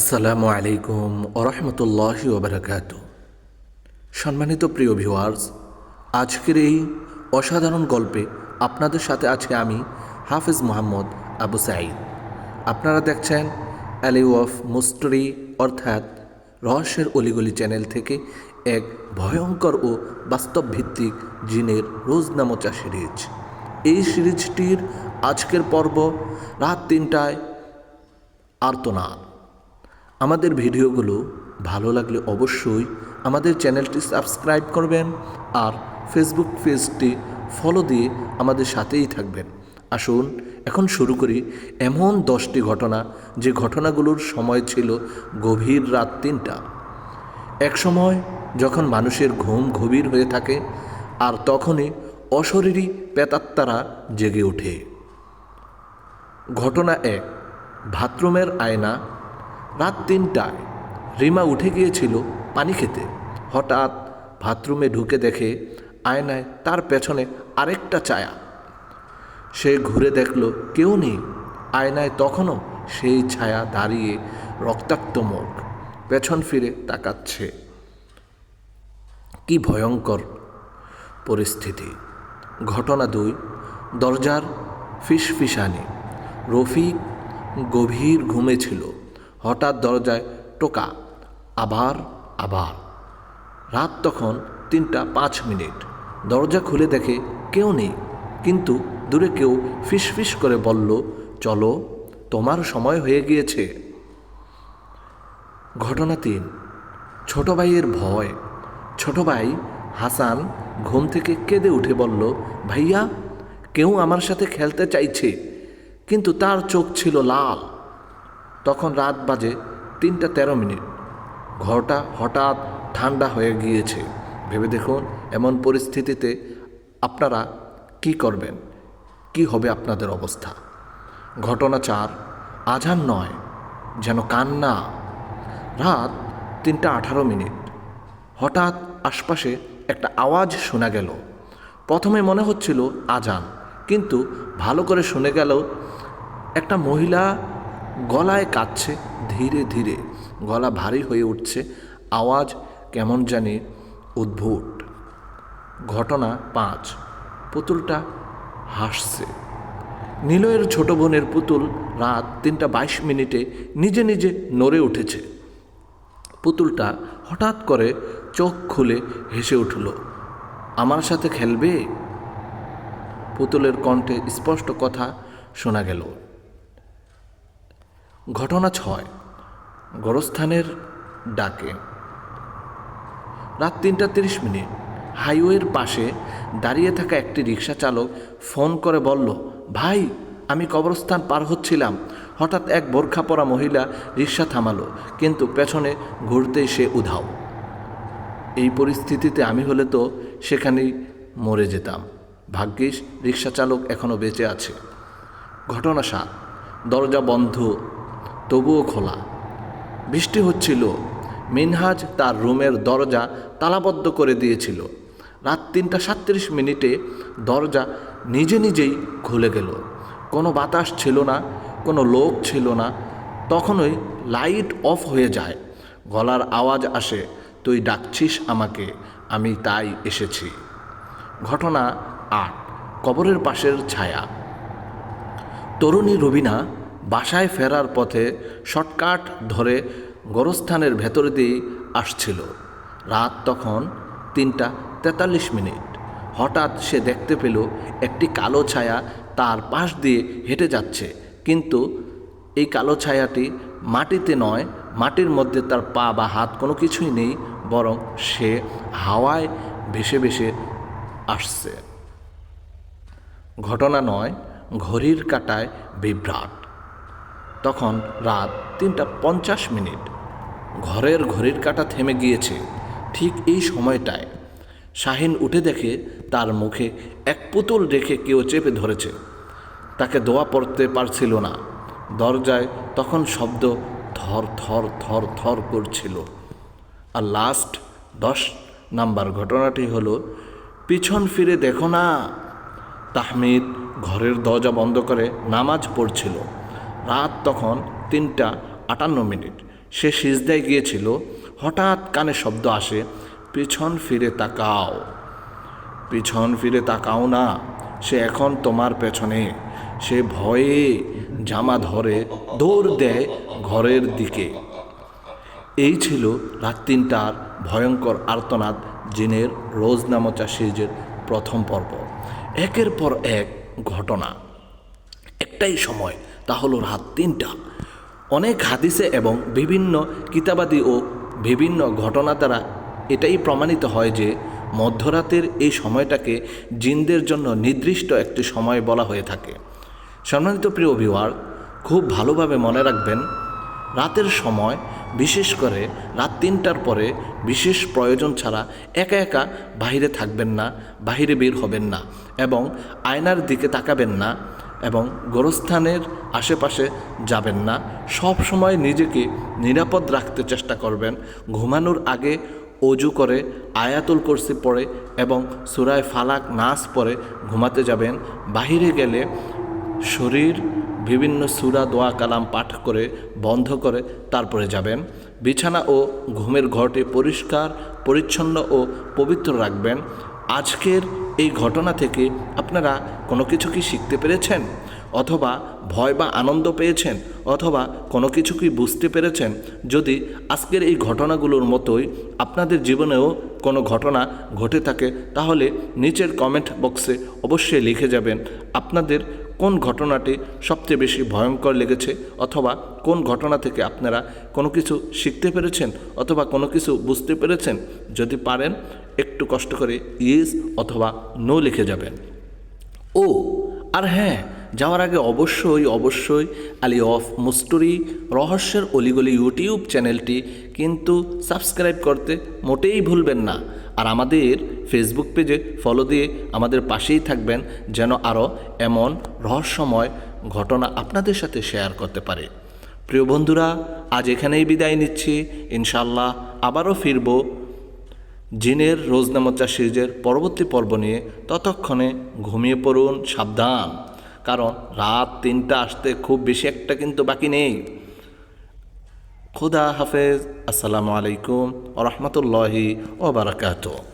আসসালামু আলাইকুম ওরহমতুল্লাহি ওবরাকাত সম্মানিত প্রিয় ভিউয়ার্স, আজকের এই অসাধারণ গল্পে আপনাদের সাথে আজকে আমি হাফিজ মোহাম্মদ আবু সাঈদ। আপনারা দেখছেন অ্যালি অফ মুস্টরি অর্থাৎ রহস্যের অলিগলি চ্যানেল থেকে এক ভয়ঙ্কর ও বাস্তবভিত্তিক জিনের রোজনামচা সিরিজ। এই সিরিজটির আজকের পর্ব রাত তিনটায় আর্তনাদ। আমাদের ভিডিওগুলো ভালো লাগলে অবশ্যই আমাদের চ্যানেলটি সাবস্ক্রাইব করবেন আর ফেসবুক পেজটি ফলো দিয়ে আমাদের সাথেই থাকবেন। আসুন, এখন শুরু করি এমন দশটি ঘটনা যে ঘটনাগুলোর সময় ছিল গভীর রাত তিনটা। এক সময় যখন মানুষের ঘুম গভীর হয়ে থাকে আর তখনই অশরীরী পেতাত্তারা জেগে ওঠে। ঘটনা এক, বাথরুমের আয়না রাত তিনটায় রিমা উঠে গিয়েছিল পানি খেতে। হঠাৎ বাথরুমে ঢুকে দেখে আয়নায় তার পেছনে আরেকটা ছায়া। সে ঘুরে দেখল কেউ নেই। আয়নায় তখনও সেই ছায়া দাঁড়িয়ে রক্তাক্ত মুখ, পেছন ফিরে তাকাচ্ছে। কি ভয়ঙ্কর পরিস্থিতি। ঘটনা দুই, দরজার ফিসফিসানি। রফিক গভীর ঘুমে ছিল। হঠাৎ দরজায় টোকা, আবার আবার। রাত তখন তিনটা পাঁচ মিনিট। দরজা খুলে দেখে কেউ নেই, কিন্তু দূরে কেউ ফিসফিস করে বলল, চলো, তোমার সময় হয়ে গিয়েছে। ঘটনা তিন। ছোট ভাইয়ের ভয়। ছোট ভাই হাসান ঘুম থেকে কেঁদে উঠে বলল, ভাইয়া, কেউ আমার সাথে খেলতে চাইছে, কিন্তু তার চোখ ছিল লাল। তখন রাত বাজে তিনটা তেরো মিনিট। ঘরটা হঠাৎ ঠান্ডা হয়ে গিয়েছে। ভেবে দেখুন, এমন পরিস্থিতিতে আপনারা কি করবেন? কি হবে আপনাদের অবস্থা? ঘটনা চার, আজান নয়, যেন কান্না। রাত তিনটা আঠারো মিনিট। হঠাৎ আশপাশে একটা আওয়াজ শোনা গেল। প্রথমে মনে হচ্ছিল আজান, কিন্তু ভালো করে শুনে গেল একটা মহিলা গলায় কাঁদছে ধীরে ধীরে। গলা ভারী হয়ে উঠছে। আওয়াজ কেমন জানি উদ্ভুট। ঘটনা পাঁচ। পুতুলটা হাসছে। নিলয়ের ছোট বোনের পুতুল রাত তিনটা বাইশ মিনিটে নিজে নিজে নড়ে উঠেছে। পুতুলটা হঠাৎ করে চোখ খুলে হেসে উঠল, আমার সাথে খেলবে? পুতুলের কণ্ঠে স্পষ্ট কথা শোনা গেল। ঘটনা ছয়। গরস্থানের ডাকে। রাত তিনটা তিরিশ মিনিট। হাইওয়ের পাশে দাঁড়িয়ে থাকা একটি রিক্সা চালক ফোন করে বলল, ভাই, আমি কবরস্থান পার হচ্ছিলাম। হঠাৎ এক বোরখা পরা মহিলা রিক্সা থামালো, কিন্তু পেছনে ঘুরতেই সে উধাও। এই পরিস্থিতিতে আমি হলে তো সেখানেই মরে যেতাম। ভাগ্যিস রিক্সা চালক এখনও বেঁচে আছে। ঘটনা সাত। দরজা বন্ধ। তবুও খোলা। বৃষ্টি হচ্ছিল। মিনহাজ তার রুমের দরজা তালাবদ্ধ করে দিয়েছিল। রাত তিনটা সাতত্রিশ মিনিটে দরজা নিজে নিজেই খুলে গেল। কোনো বাতাস ছিল না, কোনো লোক ছিল না। তখনই লাইট অফ হয়ে যায়। গলার আওয়াজ আসে, তুই ডাকছিস আমাকে, আমি তাই এসেছি। ঘটনা আট, কবরের পাশের ছায়া। তরুণী রবিনা বাসায় ফেরার পথে শর্টকাট ধরে গরস্থানের ভেতর দিয়ে আসছিল। রাত তখন তিনটা তেতাল্লিশ মিনিট। হঠাৎ সে দেখতে পেল একটি কালো ছায়া তার পাশ দিয়ে হেঁটে যাচ্ছে। কিন্তু এই কালো ছায়াটি মাটিতে নয়, মাটির মধ্যে তার পা বা হাত কোনো কিছুই নেই, বরং সে হাওয়ায় ভেসে ভেসে আসছে। ঘটনা নয়, ঘড়ির কাটায় বিভ্রাট। তখন রাত তিনটা পঞ্চাশ মিনিট। ঘরের ঘড়ির কাঁটা থেমে গিয়েছে ঠিক এই সময়টায়। শাহিন উঠে দেখে তার মুখে এক পুতুল রেখে কেউ চেপে ধরেছে। তাকে দোয়া পড়তে পারছিল না। দরজায় তখন শব্দ থর থর থর থর করছিল। আর লাস্ট দশ নাম্বার ঘটনাটি হলো, পিছন ফিরে দেখো না। তাহমিদ ঘরের দরজা বন্ধ করে নামাজ পড়ছিল। রাত তখন তিনটা আটান্ন মিনিট। সে সিজদায় গিয়েছিল, হঠাৎ কানে শব্দ আসে, পিছন ফিরে তাকাও। পিছন ফিরে তাকাও না, সে এখন তোমার পেছনে। সে ভয়ে জামা ধরে দৌড় দেয় ঘরের দিকে। এই ছিল রাত তিনটার ভয়ঙ্কর আর্তনাদ জিনের রোজনামচা সিরিজের প্রথম পর্ব। একের পর এক ঘটনা। একটাই সময় হলো রাত তিনটা। অনেক হাদিসে এবং বিভিন্ন কিতাবাদি ও বিভিন্ন ঘটনা দ্বারা এটাই প্রমাণিত হয় যে মধ্যরাতের এই সময়টাকে জিনদের জন্য নির্দিষ্ট একটি সময় বলা হয়ে থাকে। সম্মানিত প্রিয় ভিওয়ার খুব ভালোভাবে মনে রাখবেন, রাতের সময় বিশেষ করে রাত তিনটার পরে বিশেষ প্রয়োজন ছাড়া একা একা বাইরে থাকবেন না, বাহিরে বের হবেন না এবং আয়নার দিকে তাকাবেন না। এবং গোরস্থানের আশেপাশে যাবেন না। সব সময় নিজেকে নিরাপদ রাখতে চেষ্টা করবেন। ঘুমানোর আগে অজু করে, আয়াতুল কুরসি পড়ে এবং সুরায় ফালাক নাচ পরে ঘুমাতে যাবেন। বাহিরে গেলে শরীর, বিভিন্ন সুরা, দোয়া, কালাম পাঠ করে, বন্ধ করে তারপরে যাবেন। বিছানা ও ঘুমের ঘরটি পরিষ্কার, পরিচ্ছন্ন ও পবিত্র রাখবেন। আজকের এই ঘটনা থেকে আপনারা কোনো কিছু কি শিখতে পেরেছেন? অথবা ভয় বা আনন্দ পেয়েছেন? অথবা কোনো কিছু কি বুঝতে পেরেছেন? যদি আজকের এই ঘটনাগুলোর মতোই আপনাদের জীবনেও কোনো ঘটনা ঘটে থাকে, তাহলে নিচের কমেন্ট বক্সে অবশ্যই লিখে যাবেন আপনাদের কোন ঘটনাটি সবচেয়ে বেশি ভয়ঙ্কর লেগেছে? অথবা কোন ঘটনা থেকে আপনারা কোনো কিছু শিখতে পেরেছেন? অথবা কোনো কিছু বুঝতে পেরেছেন? যদি পারেন একটু কষ্ট করে ইয়েস অথবা নো লিখে যাবেন। ও, আর হ্যাঁ যাওয়ার আগে অবশ্যই অবশ্যই আলি অফ মুস্টুরি রহস্যের অলিগলি ইউটিউব চ্যানেলটি কিন্তু সাবস্ক্রাইব করতে মোটেই ভুলবেন না। আর আমাদের ফেসবুক পেজে ফলো দিয়ে আমাদের পাশেই থাকবেন যেন আরও এমন রহস্যময় ঘটনা আপনাদের সাথে শেয়ার করতে পারে। প্রিয় বন্ধুরা, আজ এখানেই বিদায় নিচ্ছি। ইনশাল্লাহ আবারও ফিরবো জিনের রোজনামচা সিরিজের পরবর্তী পর্ব নিয়ে ততক্ষণে ঘুমিয়ে পড়ুন, সাবধান। কারণ রাত তিনটা আসতে খুব বেশি একটা কিন্তু বাকি নেই। খুদা হাফেজ। আসসালামু আলাইকুম ও রহমতুল্লাহি ও বারাকাতুহ।